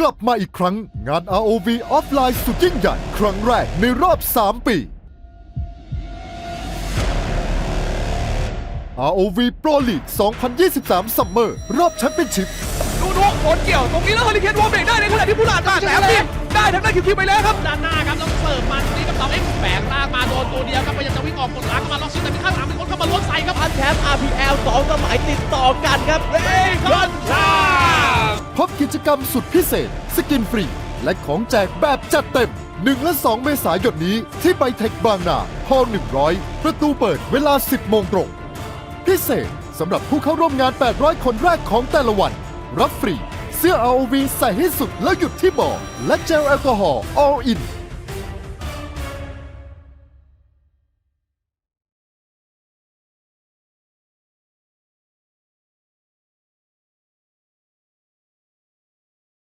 กลับมาอีกครั้ง งาน ROV ออฟไลน์สุดยิ่งใหญ่ ครั้งแรกในรอบ 3 ปี ROV Pro League 2023 Summer รอบแชมเปี้ยนชิพดูดูโอนเกี่ยว ตรงนี้แล้วเฮลิเคนวอลเบรกได้ในขณะที่ผู้หลานมาแต่ทีมได้ทางด้านคิวคิวไปแล้วครับด้านหน้าครับแล้วเสิร์ฟมันนี่กับเตาเอ็กซ์แฝงร่างมาโดนตัวเดียวครับพยายามจะวิ่งออกกดหลังเข้ามาล็อกซิแต่มีข้างหลังมีคนเข้ามาล้วงใส่ครับพันแชมป์ RPL 2สมัยติดต่อกันครับ กิจกรรมสุดพิเศษ สกินฟรี และของแจกแบบจัดเต็ม 1 และ 2 เมษายนนี้ที่ไบเทคบางนาห้อง100 ประตูเปิดเวลา 10 โมงตรง พิเศษสำหรับผู้เข้าร่วมงาน 800 คนแรกของแต่ละวัน รับฟรี เสื้อ ROV ใส่ให้สุดแล้วหยุดที่บ่อและเจลแอลกอฮอล์ All In